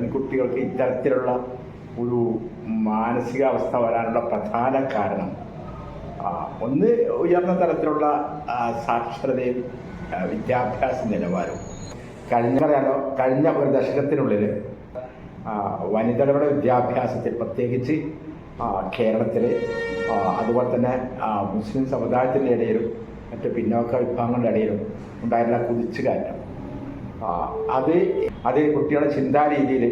പെൺകുട്ടികൾക്ക് ഇത്തരത്തിലുള്ള ഒരു മാനസികാവസ്ഥ വരാനുള്ള പ്രധാന കാരണം ഒന്ന് ഉയർന്ന തലത്തിലുള്ള ആ, സാക്ഷരതയും വിദ്യാഭ്യാസ നിലവാരവും. കഴിഞ്ഞ പറയാലോ കഴിഞ്ഞ ഒരു ദശകത്തിനുള്ളിൽ വനിതകളുടെ വിദ്യാഭ്യാസത്തിൽ പ്രത്യേകിച്ച് കേരളത്തിൽ അതുപോലെ തന്നെ മുസ്ലിം സമുദായത്തിന്റെ ഇടയിലും മറ്റ് പിന്നോക്ക വിഭാഗങ്ങളുടെ ഇടയിലും ഉണ്ടായിരുന്ന കുതിച്ചുകയറ്റം. അത് അത് കുട്ടികളുടെ ചിന്താ രീതിയിൽ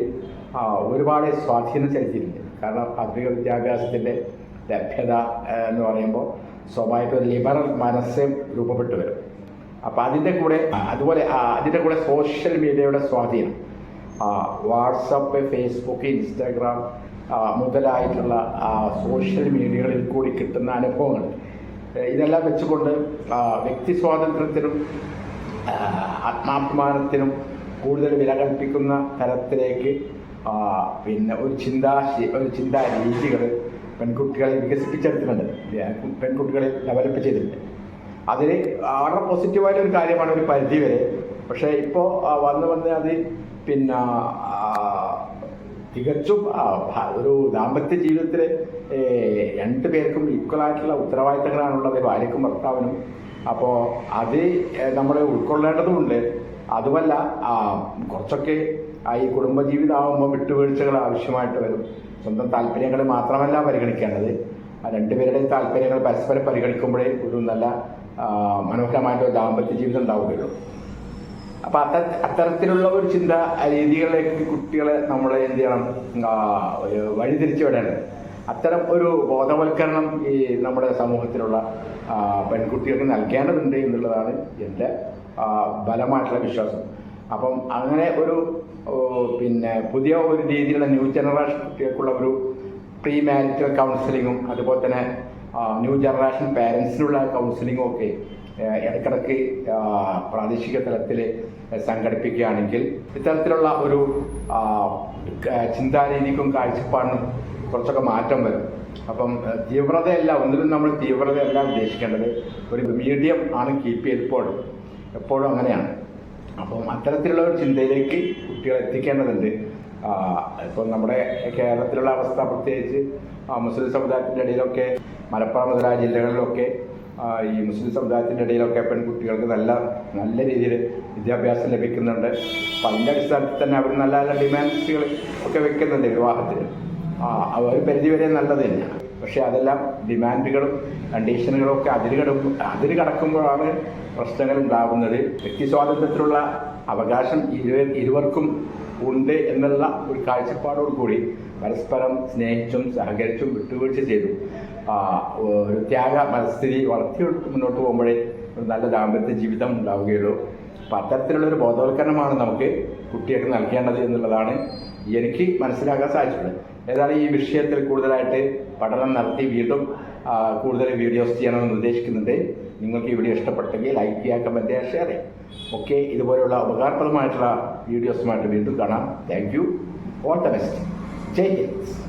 ഒരുപാട് സ്വാധീനം ചെലുത്തിയിട്ടുണ്ട്. കാരണം പ്രാഥമിക വിദ്യാഭ്യാസത്തിന്റെ ലഭ്യത എന്ന് പറയുമ്പോൾ സ്വാഭാവികമായിട്ട് ഒരു ലിബറൽ മനസ്സ് രൂപപ്പെട്ടു വരും. അപ്പോൾ അതിന്റെ കൂടെ അതുപോലെ അതിന്റെ കൂടെ സോഷ്യൽ മീഡിയയുടെ സ്വാധീനം വാട്സപ്പ് ഫേസ്ബുക്ക് ഇൻസ്റ്റാഗ്രാം മുതലായിട്ടുള്ള സോഷ്യൽ മീഡിയകളിൽ കൂടി കിട്ടുന്ന അനുഭവങ്ങൾ. ഇതെല്ലാം വെച്ചുകൊണ്ട് വ്യക്തി സ്വാതന്ത്ര്യത്തിനും ആത്മാഭിമാനത്തിനും കൂടുതൽ വില കൽപ്പിക്കുന്ന തരത്തിലേക്ക് പിന്നെ ഒരു ചിന്താ ഒരു ചിന്താ രീതികൾ പെൺകുട്ടികളെ വികസിപ്പിച്ചെടുത്തിട്ടുണ്ട്. പെൺകുട്ടികളെ ഡെവലപ്പ് ചെയ്തിട്ടുണ്ട്. അതിൽ വളരെ പോസിറ്റീവായ ഒരു കാര്യമാണ് ഒരു പരിധി വരെ പക്ഷേ ഇപ്പോൾ വന്ന് വന്ന് അത് പിന്നെ തികച്ചും ഒരു ദാമ്പത്യ ജീവിതത്തിൽ രണ്ടു പേർക്കും ഈക്വൽ ആയിട്ടുള്ള ഉത്തരവാദിത്തങ്ങളാണുള്ളത്. ഭാര്യക്കും ഭർത്താവിനും. അപ്പോൾ അത് നമ്മൾ ഉൾക്കൊള്ളേണ്ടതുണ്ട്. അതുമല്ല കുറച്ചൊക്കെ ഈ കുടുംബജീവിതമാകുമ്പോൾ വിട്ടുവീഴ്ചകൾ ആവശ്യമായിട്ട് വരും. സ്വന്തം താല്പര്യങ്ങൾ മാത്രമല്ല പരിഗണിക്കേണ്ടത്. രണ്ടുപേരുടെയും താല്പര്യങ്ങൾ പരസ്പരം പരിഗണിക്കുമ്പോഴേ ഒരു നല്ല മനോഹരമായിട്ട് ദാമ്പത്യ ജീവിതം ഉണ്ടാവുകയുള്ളൂ. അപ്പം അത്ത അത്തരത്തിലുള്ള ഒരു ചിന്ത രീതികളിലേക്ക് കുട്ടികളെ നമ്മൾ എന്ത് ചെയ്യണം? വഴിതിരിച്ചു വിടേണ്ടത് അത്തരം ഒരു ബോധവൽക്കരണം ഈ നമ്മുടെ സമൂഹത്തിലുള്ള പെൺകുട്ടികൾക്ക് നൽകേണ്ടതുണ്ട് എന്നുള്ളതാണ് എന്റെ ബലമായിട്ടുള്ള വിശ്വാസം. അപ്പം അങ്ങനെ ഒരു പിന്നെ പുതിയ ഒരു രീതിയിലുള്ള ന്യൂ ജനറേഷൻ കുട്ടികൾക്കുള്ള ഒരു പ്രീ മാരിറ്റൽ കൗൺസിലിങ്ങും അതുപോലെ തന്നെ ന്യൂ ജനറേഷൻ പാരൻസിനുള്ള കൗൺസിലിങ്ങും ഒക്കെ ഇടക്കിടക്ക് പ്രാദേശിക തലത്തിൽ സംഘടിപ്പിക്കുകയാണെങ്കിൽ ഇത്തരത്തിലുള്ള ഒരു ചിന്താരീതിക്കും കാഴ്ചപ്പാടിനും കുറച്ചൊക്കെ മാറ്റം വരും. അപ്പം തീവ്രതയല്ല ഒന്നിലും നമ്മൾ തീവ്രതയല്ല ഉദ്ദേശിക്കേണ്ടത്. ഒരു മീഡിയം ആണ് കീപ്പ് ചെയ്തപ്പോഴും എപ്പോഴും അങ്ങനെയാണ്. അപ്പം അത്തരത്തിലുള്ള ഒരു ചിന്തയിലേക്ക് കുട്ടികളെ എത്തിക്കേണ്ടതുണ്ട്. ഇപ്പം നമ്മുടെ കേരളത്തിലുള്ള അവസ്ഥ പ്രത്യേകിച്ച് മുസ്ലിം സമുദായത്തിന്റെ ഇടയിലൊക്കെ മലപ്പുറം മുതലായ ജില്ലകളിലൊക്കെ ഈ മുസ്ലിം സമുദായത്തിന്റെ ഇടയിലൊക്കെ പെൺകുട്ടികൾക്ക് നല്ല നല്ല രീതിയിൽ വിദ്യാഭ്യാസം ലഭിക്കുന്നുണ്ട്. അപ്പം അതിന്റെ അടിസ്ഥാനത്തിൽ തന്നെ അവർ നല്ല നല്ല ഡിമാൻഡ്സുകൾ ഒക്കെ വെക്കുന്നുണ്ട് വിവാഹത്തിന്. ആ ഒരു പരിധിവരെ നല്ലത് തന്നെയാണ്. പക്ഷേ അതെല്ലാം ഡിമാൻഡുകളും കണ്ടീഷനുകളും ഒക്കെ അതിൽ കിടക്കും അതിര് കടക്കുമ്പോഴാണ് പ്രശ്നങ്ങൾ ഉണ്ടാകുന്നത്. വ്യക്തി സ്വാതന്ത്ര്യത്തിലുള്ള അവകാശം ഇരു ഇരുവർക്കും ഉണ്ട് എന്നുള്ള ഒരു കാഴ്ചപ്പാടോട് കൂടി പരസ്പരം സ്നേഹിച്ചും സഹകരിച്ചും വിട്ടുവീഴ്ച ചെയ്തു. ഒരു ത്യാഗ മനസ്ഥിതി വളർത്തിയെടുത്ത് മുന്നോട്ട് പോകുമ്പോഴേ ഒരു നല്ല ദാമ്പത്യ ജീവിതം ഉണ്ടാവുകയുള്ളൂ. അപ്പം അത്തരത്തിലുള്ള ഒരു ബോധവൽക്കരണമാണ് നമുക്ക് കുട്ടികൾക്ക് നൽകേണ്ടത് എന്നുള്ളതാണ് എനിക്ക് മനസ്സിലാക്കാൻ സാധിച്ചിട്ടുള്ളത്. ഏതായാലും ഈ വിഷയത്തിൽ കൂടുതലായിട്ട് പഠനം നടത്തി വീണ്ടും കൂടുതൽ വീഡിയോസ് ചെയ്യണമെന്ന് ഉദ്ദേശിക്കുന്നുണ്ട് നിങ്ങൾക്ക് ഈ വീഡിയോ ഇഷ്ടപ്പെട്ടെങ്കിൽ ലൈക്ക് ചെയ്യുക കമന്റ് ചെയ്യുക ഷെയർ ചെയ്യുക. ഓക്കെ ഇതുപോലെയുള്ള ഉപകാരപ്രദമായിട്ടുള്ള വീഡിയോസുമായിട്ട് വീണ്ടും കാണാം. Thank you. All the best. Jai Hind.